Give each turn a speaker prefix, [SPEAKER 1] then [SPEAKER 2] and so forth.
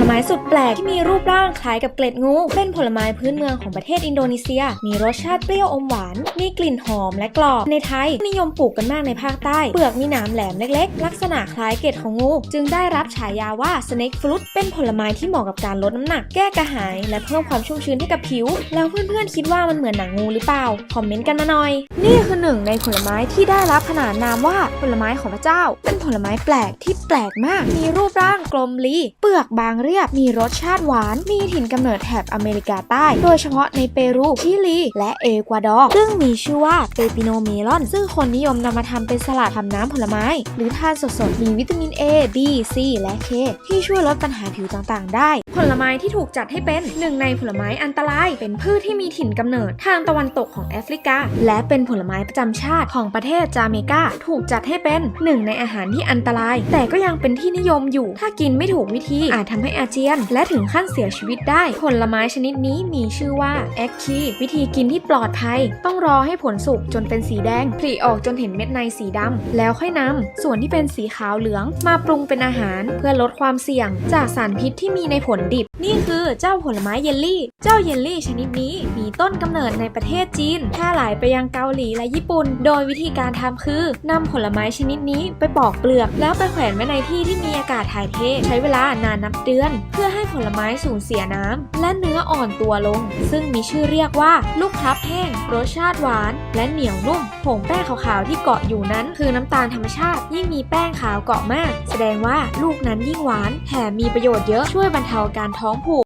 [SPEAKER 1] ลไม้สุดแปลกที่มีรูปร่างคล้ายกับเกล็ดงู เป็นผลไม้พื้นเมืองของประเทศอินโดนีเซีย มีรสชาติเปรี้ยวอมหวาน มีกลิ่นหอมและกรอบ ในไทยนิยมปลูกกันมากในภาคใต้ เปลือกมีหนามแหลมเล็กๆ ลักษณะคล้ายเกล็ดของงู จึงได้รับฉายาว่า snake fruit เป็นผลไม้ที่เหมาะกับการลดน้ำหนัก แก้กระหาย และเพิ่มความชุ่มชื้นให้กับผิว แล้วเพื่อนๆคิดว่ามันเหมือนหนังงูหรือเปล่า คอมเมนต์กันมาหน่อย นี่คือหนึ่งในผลไม้ที่ได้รับขนานนามว่าผลไม้ของพระเจ้า เป็นผลไม้แปลกที่แปลกมาก มีรูปร่างกลมลี เปลือกบางเรียบ มีรสชาติหวาน มีถิ่นกำเนิดแถบอเมริกาใต้ โดยเฉพาะในเปรู ชิลี และเอกวาดอร์ ซึ่งมีชื่อว่าเปปิโนเมลอน ซึ่งคนนิยมนำมาทำเป็นสลัดทำน้ำผลไม้ หรือทานสดๆ มีวิตามิน A B C และ K ที่ช่วยลดปัญหาผิวต่างๆ ได้ ผลไม้ที่ถูกจัดให้เป็นหนึ่งในผลไม้อันตราย เป็นพืชที่มีถิ่นกำเนิดทางตะวันตกของแอฟริกา และเป็นผลไม้ประจำชาติของประเทศจาเมกา ถูกจัดให้เป็นหนึ่งในอาหารที่อันตราย แต่ก็ยังเป็นที่นิยมอยู่ ถ้ากินไม่ถูกวิธีอาจทำให้อาเจียน และถึงขั้นเสียชีวิตได้ ผลไม้ชนิดนี้มีชื่อว่าแอคคีวิธีกินที่ปลอดภัย ต้องรอให้ผลสุกจนเป็นสีแดงผลิออกจนเห็นเม็ดในสีดำแล้วค่อยนำส่วนที่เป็นสีขาวเหลืองมาปรุงเป็นอาหาร เพื่อลดความเสี่ยง จากสารพิษที่มีในผลดิบ นี่คือเจ้าผลไม้เยลลี่ เจ้าเยลลี่ชนิดนี้มีต้นกำเนิดในประเทศจีนแพร่หลายไปยังเกาหลีและญี่ปุ่น โดยวิธีการทำคือนำผลไม้ชนิดนี้ไปปอกเปลือก แล้วไปแขวนไว้ในที่ที่มีอากาศถ่ายเท ใช้เวลานานนับเดือน เพื่อให้ผลไม้สูญเสียน้ำและเนื้ออ่อนตัวลง ซึ่งมีชื่อเรียกว่า ลูกพลับแห้งรสชาติหวาน และเหนียวนุ่มผงแป้งขาวๆที่เกาะอยู่นั้น คือน้ำตาลธรรมชาติยิ่งมีแป้งขาวเกาะมาก แสดงว่าลูกนั้นยิ่งหวานแถมมีประโยชน์เยอะช่วยบรรเทาอาการท้องผูก